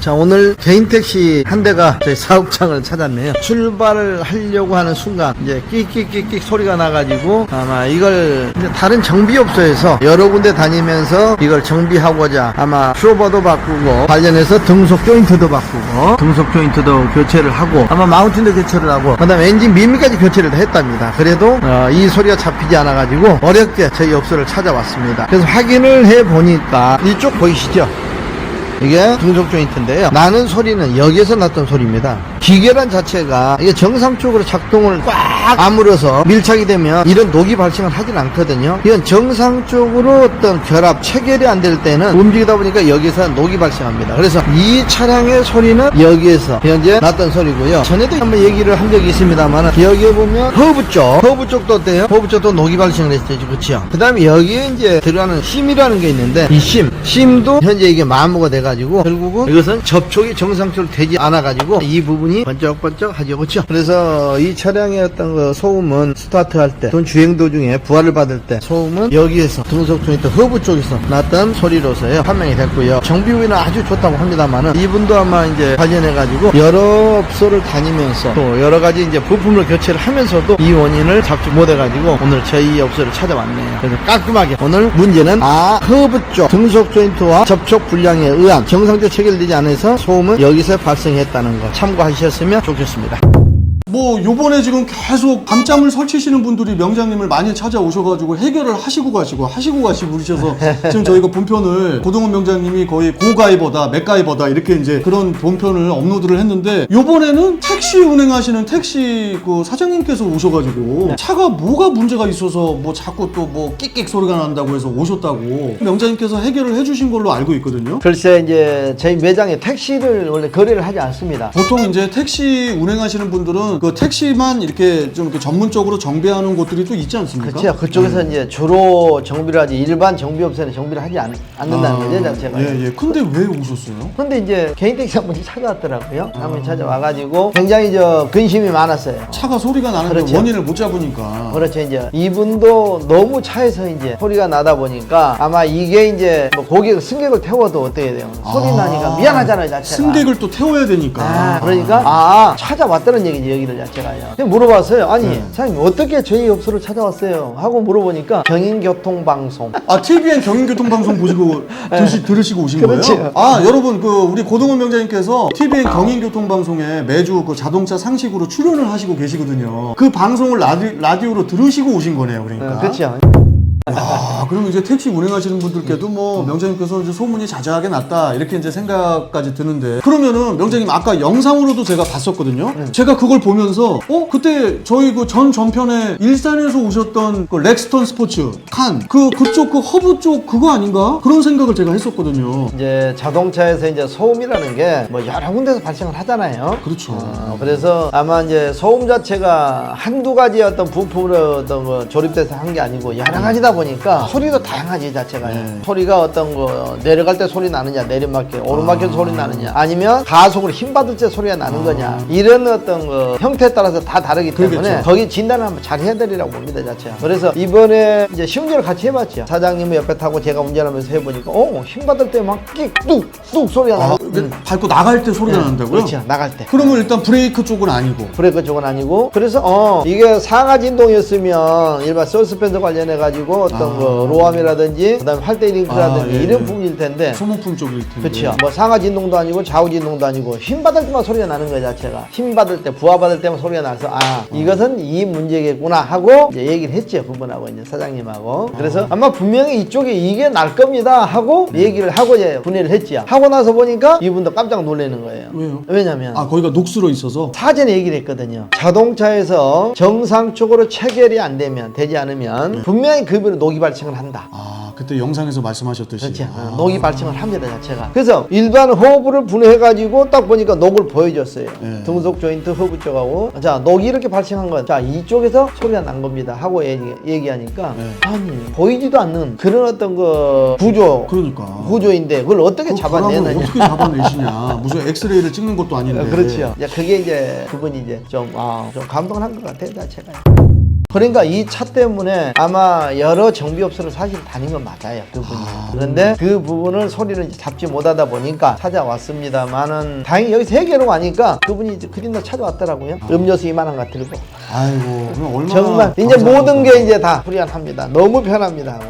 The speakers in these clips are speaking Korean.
자 오늘 개인 택시 한 대가 저희 사업장을 찾았네요. 출발을 하려고 하는 순간 이제 끽끽끽끽 소리가 나가지고 아마 이걸 다른 정비업소에서 여러 군데 다니면서 이걸 정비하고자 아마 쇼버도 바꾸고 관련해서 등속 조인트도 바꾸고 등속 조인트도 교체를 하고 아마 마운틴도 교체를 하고 그 다음에 엔진 미미까지 교체를 다 했답니다. 그래도 어, 이 소리가 잡히지 않아 가지고 어렵게 저희 업소를 찾아왔습니다. 그래서 확인을 해 보니까 이쪽 보이시죠? 이게 중속 조인트인데요. 나는 소리는 여기에서 났던 소리입니다. 기계란 자체가 이게 정상적으로 작동을 꽉 아물어서 밀착이 되면 이런 녹이 발생을 하진 않거든요. 이건 정상적으로 어떤 결합, 체결이 안 될 때는 움직이다 보니까 여기서 녹이 발생합니다. 그래서 이 차량의 소리는 여기에서 현재 났던 소리고요. 전에도 한번 얘기를 한 적이 있습니다만 여기에 보면 허브 쪽, 허브 쪽도 어때요? 허브 쪽도 녹이 발생을 했죠. 그렇죠? 그 다음에 여기에 이제 들어가는 심이라는 게 있는데 이 심, 심도 현재 이게 마모가 돼가지고 결국은 이것은 접촉이 정상적으로 되지 않아가지고 이 부분이 번쩍번쩍 하죠. 그렇죠? 그래서 이 차량의 어떤 그 소음은 스타트할 때 또는 주행 도중에 부하를 받을 때 소음은 여기에서 등속 조인트 허브 쪽에서 났던 소리로서요 판명이 됐고요. 정비 후에는 아주 좋다고 합니다만은 이분도 아마 이제 관련해가지고 여러 업소를 다니면서 또 여러 가지 이제 부품을 교체를 하면서도 이 원인을 잡지 못해가지고 오늘 저희 업소를 찾아왔네요. 그래서 깔끔하게 오늘 문제는 아 허브 쪽 등속 조인트와 접촉 불량에 의한 정상적 체결되지 않아서 소음은 여기서 발생했다는 거 참고하셨으면 좋겠습니다. 뭐 요번에 지금 계속 밤잠을 설치시는 분들이 명장님을 많이 찾아오셔가지고 해결을 하시고 가시고 하시고 가시고 그러셔서 지금 저희가 본편을 고동원 명장님이 거의 고가이버다 맥가이버다 이렇게 이제 그런 본편을 업로드를 했는데 요번에는 택시 운행하시는 택시 그 사장님께서 오셔가지고 차가 뭐가 문제가 있어서 뭐 자꾸 또 뭐 끽끽 소리가 난다고 해서 오셨다고 명장님께서 해결을 해주신 걸로 알고 있거든요. 글쎄 이제 저희 매장에 택시를 원래 거래를 하지 않습니다. 보통 이제 택시 운행하시는 분들은 그 택시만 이렇게 좀 이렇게 전문적으로 정비하는 곳들이 또 있지 않습니까? 그렇죠. 그쪽에서 이제 주로 정비를 하지 일반 정비업소는 정비를 하지 않, 않는다는 거죠, 자체가. 예, 예. 근데 왜 오셨어요? 근데 이제 개인 택시 한 분이 찾아왔더라고요. 한 분이 찾아와가지고 굉장히 저 근심이 많았어요. 차가 소리가 나는데 그렇죠. 원인을 못 잡으니까. 그렇죠 이제 이분도 너무 차에서 이제 소리가 나다 보니까 아마 이게 이제 뭐 고객 승객을 태워도 어떻게 돼요 소리 아. 나니까 미안하잖아요 자체가 승객을 또 태워야 되니까. 아, 그러니까 아 찾아왔다는 얘기지 여기 를 자체가요. 물어봤어요. 아니 네. 사장님 어떻게 저희 업소를 찾아왔어요? 하고 물어보니까 경인교통방송. 아, TVN 경인교통방송 보시고 드시, 들으시고 오신 네. 그렇지. 거예요? 아, 여러분, 그, 우리 고동원 명장님께서 TVN 경인교통방송에 매주 그 자동차 상식으로 출연을 하시고 계시거든요. 그 방송을 라디, 라디오로 들으시고 오신 거네요, 그러니까. 어, 그렇죠. 아, 그럼 이제 택시 운행하시는 분들께도 뭐 명장님께서 이제 소문이 자자하게 났다 이렇게 이제 생각까지 드는데 그러면은 명장님 아까 영상으로도 제가 봤었거든요. 제가 그걸 보면서 어 그때 저희 그 전 전편에 일산에서 오셨던 그 렉스턴 스포츠 칸 그 그쪽 그 허브 쪽 그거 아닌가 그런 생각을 제가 했었거든요. 이제 자동차에서 이제 소음이라는 게 뭐 여러 군데서 발생을 하잖아요. 그렇죠. 어, 그래서 아마 이제 소음 자체가 한두 가지 어떤 부품으로 어떤 거 조립돼서 한 게 아니고 여러 가지다 보니까 소리도 다양하지 자체가. 네. 소리가 어떤 거 내려갈 때 소리 나느냐 내리막길 오르막길 소리 나느냐 아니면 가속으로 힘 받을 때 소리가 나는 거냐. 이런 어떤 거 형태에 따라서 다 다르기 때문에 그러겠죠. 거기 진단을 한번 잘 해드리라고 봅니다 자체가 그래서 이번에 이제 시운전을 같이 해봤죠. 사장님은 옆에 타고 제가 운전하면서 해보니까 어힘 받을 때 막 끽뚝뚝 소리가 아, 나고 근데 밟고 나갈 때 소리가 난다고요? 그렇죠. 나갈 때. 그러면 일단 브레이크 쪽은 아니고. 브레이크 쪽은 아니고. 그래서 어 이게 상하 진동이었으면 일반 서스펜서 관련해 가지고 어떤 아. 거 로암이라든지 그다음에 활대 링크라든지 아, 예, 이런 예. 부분일 텐데. 소모품 쪽일 텐데. 그렇죠 뭐 상하 진동도 아니고 좌우 진동도 아니고 힘 받을 때만 소리가 나는 거 자체가. 힘 받을 때 부하 받을 때만 소리가 나서 아 이것은 이 문제겠구나 하고 이제 얘기를 했죠 그분하고 이제 사장님하고. 그래서 아마 분명히 이쪽에 이게 날 겁니다 하고 얘기를 하고 이제 분해를 했죠 하고 나서 보니까 이분도 깜짝 놀라는 거예요. 왜요? 왜냐면 아 거기가 녹슬어 있어서? 사전에 얘기를 했거든요. 자동차에서 정상적으로 체결이 안 되면, 되지 않으면, 분명히 급여로 녹이 발생을 한다. 아 그때 영상에서 말씀하셨듯이 그렇지. 아. 어, 녹이 발생을 합니다, 자체가. 그래서 일반 허브를 분해해가지고 딱 보니까 녹을 보여줬어요. 네. 등속 조인트 허브 쪽하고. 자, 녹이 이렇게 발생한 건, 자, 이쪽에서 소리가 난 겁니다. 하고 얘기, 하니까 네. 아니, 보이지도 않는 그런 어떤 그 구조, 그러니까 구조인데, 그걸 어떻게 그 잡아내느냐. 어떻게 잡아내시냐 무슨 엑스레이를 찍는 것도 아닌데 어, 그렇죠. 이제 그게 이제 그분이 이제 좀, 아, 좀 감동을 한 것 같아요, 자체가. 그러니까 이 차 때문에 아마 여러 정비업소를 사실 다닌 건 맞아요. 그분이. 그런데 그 부분을 소리를 잡지 못하다 보니까 찾아왔습니다만은 다행히 여기서 해결을 가니까 그분이 이제 그린다 찾아왔더라고요. 음료수 이만한 거 들고. 아이고 얼마나 정말 이제? 모든 게 이제 다 불이한합니다. 너무 편합니다.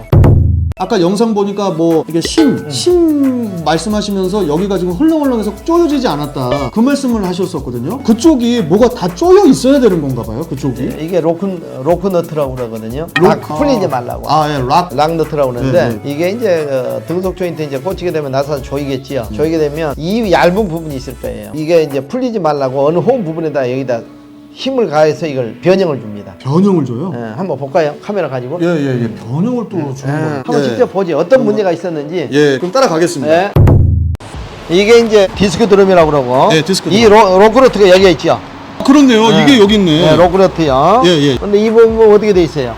아까 영상 보니까 뭐 이게 심, 심 말씀하시면서 여기가 지금 헐렁헐렁해서 쪼여지지 않았다 그 말씀을 하셨었거든요. 그쪽이 뭐가 다 쪼여 있어야 되는 건가 봐요. 그쪽이. 이게 로크 로크 너트라고 그러거든요. 락 풀리지 말라고. 아, 예, 락. 락 너트라고 그러는데 네, 이게 이제 어, 등속 조인트 이제 꽂히게 되면 나사가 조이겠지요. 조이게 되면 이 얇은 부분이 있을 거예요. 이게 이제 풀리지 말라고 어느 호흡 부분에다 여기다 힘을 가해서 이걸 변형을 줍니다. 변형을 줘요. 예, 한번 볼까요? 카메라 가지고. 예, 예, 예. 변형을 또 예, 주는 거예요. 한번 직접 보지 어떤 문제가 있었는지. 예, 그럼 따라가겠습니다. 예. 이게 이제 디스크 드럼이라고 그러고 네, 디스크 이 로, 로크로트가 여기가 있죠. 그렇네요. 이게 여기 있네. 네, 로크로트요. 예, 예. 근데 이 부분 어떻게 돼 있어요?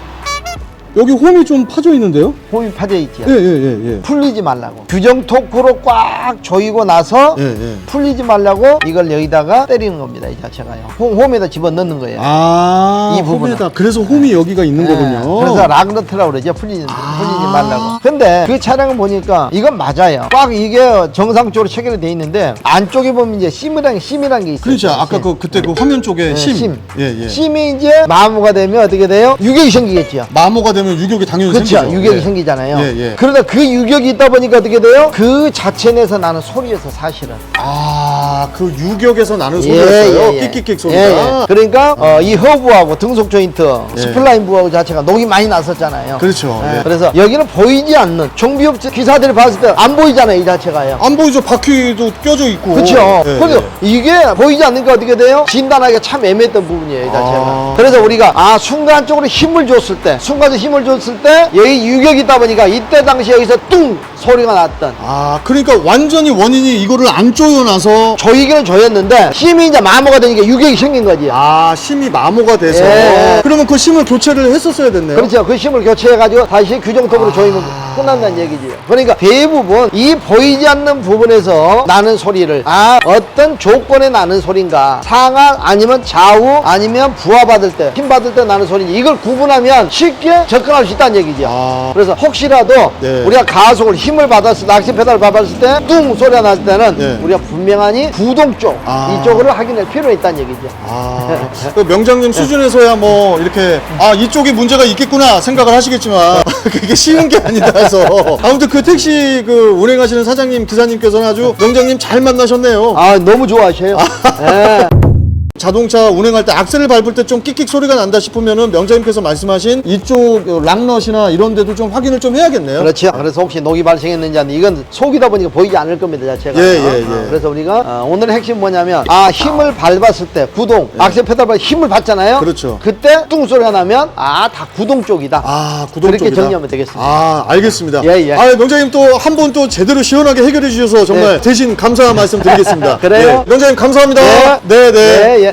여기 홈이 좀 파져 있는데요? 홈이 파져 있죠. 예, 예, 예, 예. 풀리지 말라고. 규정 토크로 꽉 조이고 나서 예, 예. 풀리지 말라고 이걸 여기다가 때리는 겁니다. 이 자체가요. 홈, 홈에다 집어 넣는 거예요. 아, 이 부분은. 홈에다. 그래서 홈이 여기가 있는 예, 거군요. 그래서 락너트라고 그러죠. 풀리지, 풀리지 말라고. 근데 그 차량을 보니까 이건 맞아요. 꽉 이게 정상적으로 체결이 돼 있는데 안쪽에 보면 이제 심이란, 심이란 게 있어요. 그렇죠. 아까 심. 그 그때 그 화면 쪽에 네, 심. 심. 예, 예. 심이 이제 마모가 되면 어떻게 돼요? 유격이 생기겠죠. 마모가 되면 유격이 당연히 그렇죠. 생기죠. 유격이 예. 생기잖아요. 예, 예. 그러다 그 유격이 있다 보니까 어떻게 돼요? 그 자체 내서 나는 소리에서 사실은. 아, 그 유격에서 나는 소리였어요. 끽끽끽 소리가. 예, 예. 그러니까 어, 이 허브하고 등속 조인트, 예. 스플라인 부하고 자체가 녹이 많이 났었잖아요. 그렇죠. 예, 예. 그래서 여기는 보이지 않는 정비업 기사들이 봤을 때 안 보이잖아요, 이 자체가요. 안 보이죠. 바퀴도 껴져 있고. 그렇죠. 예, 그래서 예. 이게 보이지 않으니까 어떻게 돼요? 진단하기가 참 애매했던 부분이에요, 이 자체가. 아. 그래서 우리가 아 순간적으로 힘을 줬을 때, 순간적으로 힘을 줬을 때 여기 유격이 있다 보니까 이때 당시 여기서 뚱 소리가 났던. 아, 그러니까 완전히 원인이 이거를 안 조여놔서 조이기는 조였는데 힘이 이제 마모가 되니까 유격이 생긴 거지. 아, 심이 마모가 돼서 예. 그러면 그 심을 교체를 했었어야 됐네요. 그렇죠. 그 힘을 교체해가지고 다시 규정통으로 조이면 끝난다는 얘기지요. 그러니까 대부분 이 보이지 않는 부분에서 나는 소리를 아 어떤 조건에 나는 소리인가 상하 아니면 좌우 아니면 부하 받을 때 힘 받을 때 나는 소리인지 이걸 구분하면 쉽게 접근할 수 있다는 얘기죠. 아. 그래서 혹시라도 네. 우리가 가속을 힘을 받았을 때 낚시 페달을 밟았을 때 뚱 소리가 났을 때는 네. 우리가 분명하니 구동 쪽 아. 이쪽으로 확인할 필요가 있다는 얘기죠. 아, 그 명장님 수준에서야 뭐 이렇게 아 이쪽에 문제가 있겠구나 생각을 하시겠지만 그게 쉬운 게 아니 라서 아무튼 그 택시 그 운행하시는 사장님 기사님께서는 아주 명장님 잘 만나셨네요. 아 너무 좋아하셔요. 예. 자동차 운행할 때 악셀을 밟을 때 좀 끽끽 소리가 난다 싶으면은 명장님께서 말씀하신 이쪽 락넛이나 이런 데도 좀 확인을 좀 해야겠네요. 그렇죠. 그래서 혹시 녹이 발생했는지 아니 이건 속이다 보니까 보이지 않을 겁니다 자체가. 예, 예, 예. 어, 그래서 우리가 어, 오늘의 핵심 뭐냐면 아 힘을 밟았을 때 구동 악셀 페달 밟 힘을 받잖아요. 예. 그렇죠. 그때 뚱 소리가 나면 아 다 구동 쪽이다. 아, 구동 그렇게 쪽이다. 정리하면 되겠습니다. 아, 알겠습니다. 예, 예. 아, 명장님 또 한 번 또 제대로 시원하게 해결해 주셔서 정말 네. 대신 감사 말씀 드리겠습니다. 그래요? 예, 명장님 감사합니다. 예. 네, 네. 예, 예.